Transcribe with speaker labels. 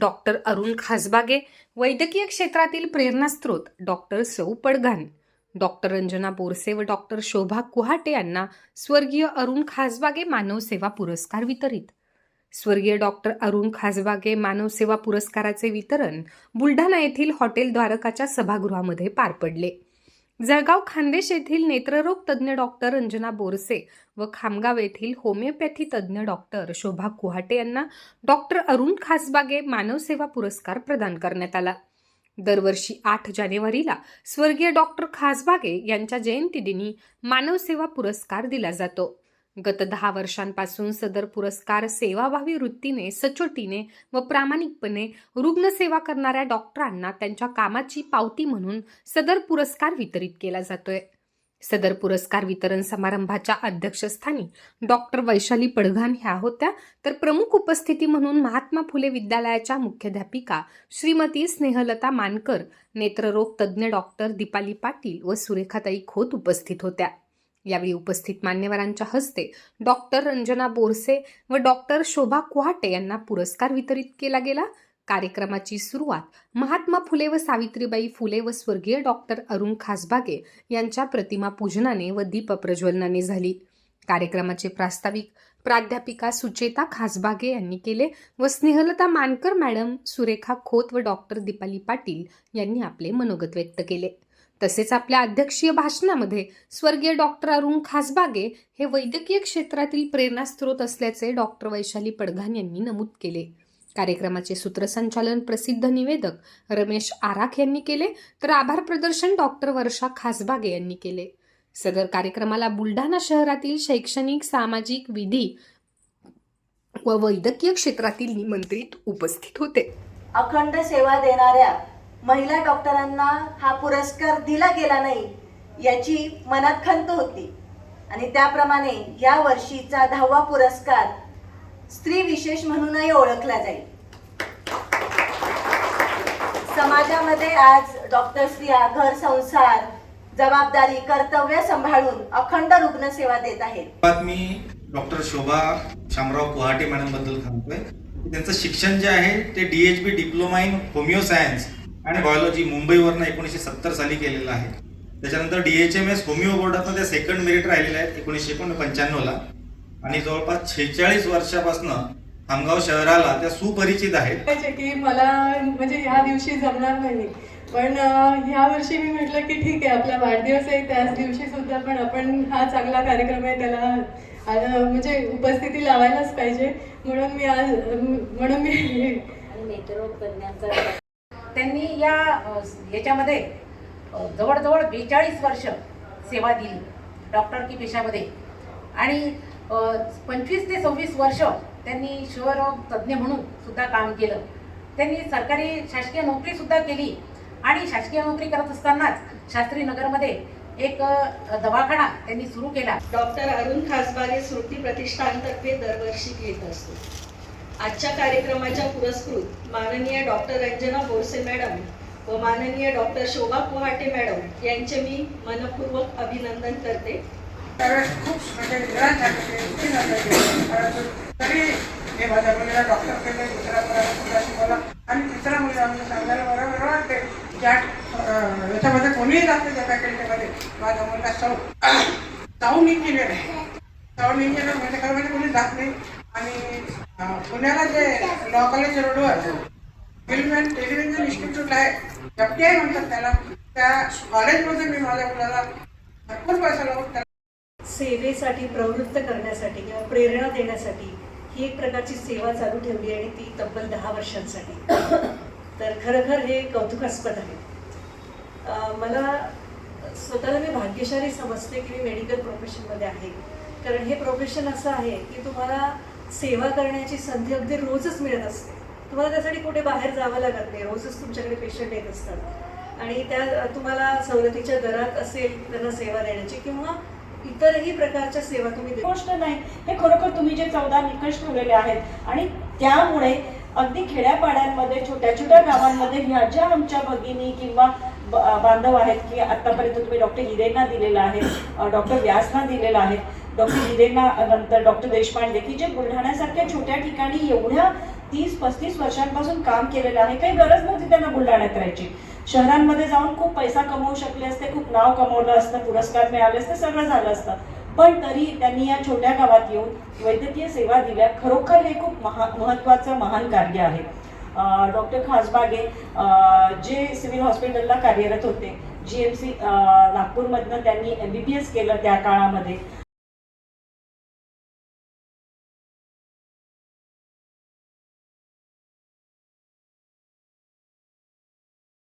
Speaker 1: Doctor Arun खासबागे वैद्यकीय क्षेत्रातील प्रेरणास्त्रोत डॉक्टर सौ पडघान. डॉक्टर रंजना बोरसे व डॉक्टर शोभा कुहाटे यांना स्वर्गीय अरुण खासबागे मानव सेवा पुरस्कार वितरित. स्वर्गीय डॉक्टर अरुण खासबागे मानव सेवा पुरस्काराचे वितरण बुलढाणा येथील हॉटेल द्वारकाच्या सभागृहामध्ये पार पडले. जळगाव खानदेश येथील नेत्ररोग तज्ज्ञ डॉक्टर रंजना बोरसे व खामगाव येथील होमिओपॅथी तज्ज्ञ डॉक्टर शोभा कुहाटे यांना डॉक्टर अरुण खासबागे मानवसेवा पुरस्कार प्रदान करण्यात आला. दरवर्षी आठ जानेवारीला स्वर्गीय डॉक्टर खासबागे यांच्या जयंतीदिनी मानवसेवा पुरस्कार दिला जातो. गत दहा वर्षांपासून सदर पुरस्कार सेवाभावी वृत्तीने सचोटीने व प्रामाणिकपणे रुग्णसेवा करणाऱ्या डॉक्टरांना त्यांच्या कामाची पावती म्हणून सदर पुरस्कार वितरित केला जातोय. सदर पुरस्कार वितरण समारंभाच्या अध्यक्षस्थानी डॉक्टर वैशाली पडघान ह्या होत्या. तर प्रमुख उपस्थिती म्हणून महात्मा फुले विद्यालयाच्या मुख्याध्यापिका श्रीमती स्नेहलता मानकर नेत्ररोग तज्ज्ञ डॉक्टर दीपाली पाटील व सुरेखाताई खोत उपस्थित होत्या. यावेळी उपस्थित मान्यवरांच्या हस्ते डॉक्टर रंजना बोरसे व डॉक्टर शोभा कुहाटे यांना पुरस्कार वितरित केला गेला. कार्यक्रमाची सुरुवात महात्मा फुले व सावित्रीबाई फुले व स्वर्गीय डॉक्टर अरुण खासबागे यांच्या प्रतिमा पूजनाने व दीप प्रज्वलनाने झाली. कार्यक्रमाचे प्रास्ताविक प्राध्यापिका सुचेता खासबागे यांनी केले व स्नेहलता मानकर मॅडम सुरेखा खोत व डॉक्टर दीपाली पाटील यांनी आपले मनोगत व्यक्त केले. तसेच आपल्या अध्यक्षीय भाषणामध्ये स्वर्गीय डॉक्टर अरुण खासबागे हे वैद्यकीय क्षेत्रातील प्रेरणास्त्रोत असल्याचे डॉक्टर वैशाली पडघान यांनी नमूद केले. कार्यक्रमाचे सूत्रसंचालन प्रसिद्ध निवेदक रमेश आराख यांनी केले तर आभार प्रदर्शन डॉक्टर वर्षा खासबागे यांनी केले. सदर कार्यक्रमाला बुलढाणा शहरातील शैक्षणिक सामाजिक विधी व वैद्यकीय क्षेत्रातील निमंत्रित उपस्थित होते.
Speaker 2: अखंड सेवा देणाऱ्या महिला डॉक्टरांना हा पुरस्कार दिला गेला नाही याची मनात खंत होती. आणि त्याप्रमाणे या वर्षीचा दहावा पुरस्कार स्त्री विशेष म्हणूनही ओळखला जाईल. समाजामध्ये आज डॉक्टर स्त्रिया घर संसार जबाबदारी कर्तव्य सांभाळून अखंड रुग्णसेवा देत आहेत.
Speaker 3: मी डॉक्टर शोभा शामराव कुहाटे मॅडमबद्दल सांगतोय. त्यांचं शिक्षण जे आहे ते DHB diploma in homeo science आणि बायोलॉजी मुंबईवरनं एकोणीसशे सत्तर साली केलेलं आहे. त्याच्यानंतर डीएचएम एस होमिओ बोर्डातनं ते सेकंड मेरिट राहिलेले आहेत एकोणीसशे पंच्याण्णवला आणि जवळपास छेचाळीस वर्षापासून खामगाव शहराला त्या सुपरिचित आहेत.
Speaker 4: पाहिजे की मला म्हणजे ह्या दिवशी जमणार नाही. पण ह्या वर्षी मी म्हटलं की ठीक आहे आपला वाढदिवस आहे त्याच दिवशी सुद्धा पण आपण हा चांगला कार्यक्रम आहे त्याला म्हणजे उपस्थिती लावायलाच पाहिजे. म्हणून मी आज म्हणून मी
Speaker 5: त्यांनी या याच्यामध्ये जवळजवळ बेचाळीस वर्ष सेवा दिली डॉक्टर की पेशामध्ये. आणि पंचवीस ते सव्वीस वर्ष त्यांनी शिवरोग तज्ज्ञ म्हणून सुद्धा काम केलं. त्यांनी सरकारी शासकीय नोकरीसुद्धा केली. आणि शासकीय नोकरी करत असतानाच शास्त्री नगरमध्ये एक दवाखाना त्यांनी सुरू केला.
Speaker 6: डॉक्टर अरुण खासबागे स्मृती प्रतिष्ठानतर्फे दरवर्षी घेत असतो. आजच्या कार्यक्रमाच्या पुरस्कृत माननीय डॉक्टर रंजना बोरसे मॅडम व माननीय डॉक्टर शोभा कुहाटे मॅडम यांचे मी मनपूर्वक अभिनंदन करते.
Speaker 7: त्यावेळेस खूप म्हणजे निराश तरी माझ्या मुलीला डॉक्टर केले दुसऱ्या मुलाला शिकवला आणि तिसऱ्या म्हणजे सांगायला बरं बरं वाटते ज्या याच्यामध्ये कोणीही जात नाही त्या फॅकल्टीमध्ये माझा मुलगा सौ साऊंड इंजिनियर आहे. साऊंड इंजिनियर म्हणजे खरं म्हणजे कोणी जात नाही. लॉ कॉलेज रोडवर फिल्म अँड टेलिव्हिजन इन्स्टिट्यूट आहे एफटीआय म्हणतात त्याला. त्या कॉलेजमध्ये मी माझ्या मुलाला भरपूर पैसा लावून त्याला
Speaker 8: सेवेसाठी प्रवृत्त करण्यासाठी किंवा प्रेरणा देण्यासाठी ही एक प्रकारची सेवा चालू ठेवली आणि ती तब्बल दहा वर्षांसाठी. तर खरखर हे कौतुकास्पद आहे. मला स्वतःला मी भाग्यशाली समजते की मी मेडिकल प्रोफेशनमध्ये आहे. कारण हे प्रोफेशन असं आहे की तुम्हाला सेवा करण्याची संधी अगदी रोजच मिळत असते. तुम्हाला त्यासाठी कुठे बाहेर जावं लागत नाही. रोजच तुमच्याकडे पेशंट येत असतात. आणि त्या तुम्हाला सवलतीच्या दरात असेल त्यांना सेवा देण्याची किंवा इतरही प्रकारच्या सेवा तुम्ही
Speaker 9: गोष्ट नाही. हे खरोखर तुम्ही जे चौदा निकष ठेवलेले आहेत आणि त्यामुळे अगदी खेड्यापाड्यांमध्ये छोट्या छोट्या गावांमध्ये ह्या ज्या आमच्या भगिनी किंवा बांधव आहेत की आतापर्यंत तुम्ही डॉक्टर हिरेंना दिलेला आहे डॉक्टर व्यासना दिलेला आहे डॉक्टर हिरेंना नंतर डॉक्टर देशपांडे की जे बुलढाण्यासारख्या छोट्या ठिकाणी एवढ्या तीस पस्तीस वर्षांपासून काम केलेलं आहे काही गरज नव्हती त्यांना बुलढाण्यात राहायची. शहरांमध्ये जाऊन खूप पैसा कमवू शकले असते खूप नाव कमवलं असतं पुरस्कार मिळाले असते सगळं झालं असतं. पण तरी त्यांनी या छोट्या गावात येऊन वैद्यकीय सेवा दिल्या. खरोखर हे खूप महा महत्त्वाचं महान कार्य आहे. डॉक्टर खासबागे जे सिव्हिल हॉस्पिटलला कार्यरत होते जी एम सी नागपूरमधनं त्यांनी एम बी बी एस केलं त्या काळामध्ये.